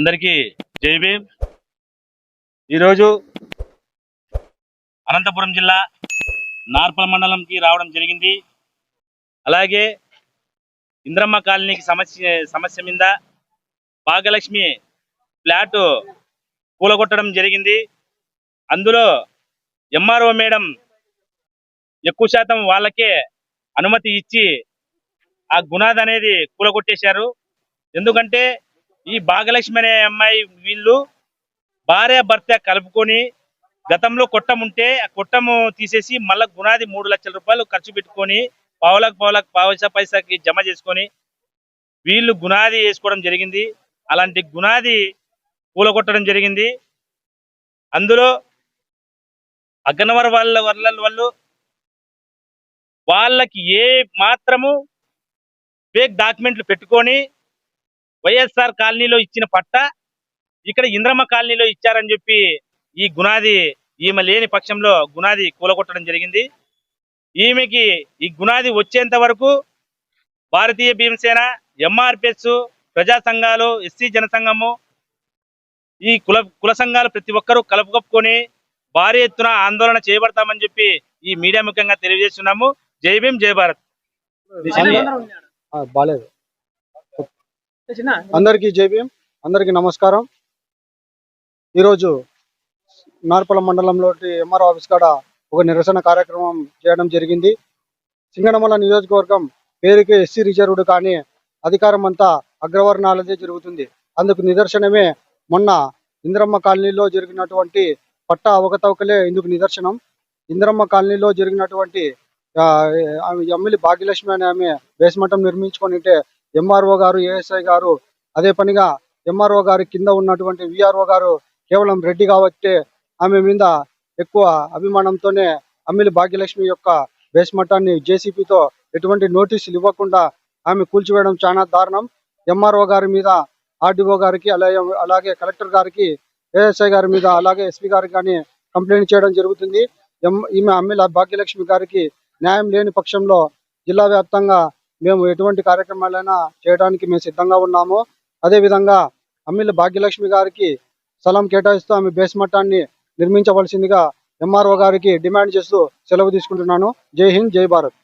అందరికీ జై భీమ్. ఈరోజు అనంతపురం జిల్లా నార్పల మండలంకి రావడం జరిగింది. అలాగే ఇంద్రమ్మ కాలనీకి సమస్య సమస్య మీద భాగ్యలక్ష్మి ఫ్లాట్ కూలగొట్టడం జరిగింది. అందులో ఎంఆర్ఓ మేడం ఎక్కువ శాతం వాళ్ళకే అనుమతి ఇచ్చి ఆ గునాద్ అనేది కూలగొట్టేశారు. ఎందుకంటే ఈ భాగలక్ష్మి అనే అమ్మాయి వీళ్ళు భార్య భర్త కలుపుకొని గతంలో కొట్టం ఉంటే ఆ కొట్టము తీసేసి మళ్ళా గునాది మూడు లక్షల రూపాయలు ఖర్చు పెట్టుకొని పావులకు పావులకు పైసా పైసాకి జమ చేసుకొని వీళ్ళు గునాది వేసుకోవడం జరిగింది. అలాంటి గునాది కూలగొట్టడం జరిగింది. అందులో అగ్నవర వాళ్ళ వాళ్ళ వాళ్ళు వాళ్ళకి ఏ మాత్రము ఫేక్ డాక్యుమెంట్లు పెట్టుకొని వైఎస్ఆర్ కాలనీలో ఇచ్చిన పట్ట ఇక్కడ ఇంద్రమ్మ కాలనీలో ఇచ్చారని చెప్పి ఈ గునాది ఈమె లేని పక్షంలో గునాది కూలగొట్టడం జరిగింది. ఈమెకి ఈ గునాది వచ్చేంత వరకు భారతీయ భీమసేన ఎంఆర్పిఎస్ ప్రజా సంఘాలు ఎస్సీ జనసంఘము ఈ కుల కుల సంఘాలు ప్రతి ఒక్కరూ కలుపుకొప్పుకొని భారీ ఎత్తున ఆందోళన చేయబడతామని చెప్పి ఈ మీడియా ముఖ్యంగా తెలియజేస్తున్నాము. జై భీమ్ జై భారత్. బాలేదు అందరికీ జేబీఎం భీమ్. అందరికీ నమస్కారం. ఈరోజు నార్పల మండలంలో ఎంఆర్ ఆఫీస్ కాడ ఒక నిరసన కార్యక్రమం చేయడం జరిగింది. సింగనమల నియోజకవర్గం పేరుకి ఎస్సీ రిజర్వ్డ్ కానీ అధికారం అంతా అగ్రవర్ణాలదే జరుగుతుంది. అందుకు నిదర్శనమే మొన్న ఇంద్రమ్మ కాలనీలో జరిగినటువంటి పట్ట అవకతవకలే ఇందుకు నిదర్శనం. ఇంద్రమ్మ కాలనీలో జరిగినటువంటి ఆమె ఎమ్మెల్యే భాగ్యలక్ష్మి అనే ఆమె బేస్మఠం నిర్మించుకొని ఎంఆర్ఓ గారు ఏఎస్ఐ గారు అదే పనిగా ఎంఆర్ఓ గారి కింద ఉన్నటువంటి విఆర్ఓ గారు కేవలం రెడ్డి కాబట్టి ఆమె మీద ఎక్కువ అభిమానంతోనే అమ్మిలి భాగ్యలక్ష్మి యొక్క బేస్మఠాన్ని జేసీపీతో ఎటువంటి నోటీసులు ఇవ్వకుండా ఆమె కూల్చివేయడం చాలా దారుణం. ఎంఆర్ఓ గారి మీద ఆర్డీఓ గారికి అలాగే అలాగే కలెక్టర్ గారికి ఏఎస్ఐ గారి మీద అలాగే ఎస్పీ గారికి కానీ కంప్లైంట్ చేయడం జరుగుతుంది. ఎం- ఈమె అమ్మిల భాగ్యలక్ష్మి గారికి న్యాయం లేని పక్షంలో జిల్లా వ్యాప్తంగా మేము ఎటువంటి కార్యక్రమాలైనా చేయడానికి మేము సిద్ధంగా ఉన్నాము. అదేవిధంగా అమ్మిల భాగ్యలక్ష్మి గారికి స్థలం కేటాయిస్తూ ఆమె బేస్ మట్టాన్ని నిర్మించవలసిందిగా ఎంఆర్ఓ గారికి డిమాండ్ చేస్తూ సెలవు తీసుకుంటున్నాను. జై హింద్ జై భారత్.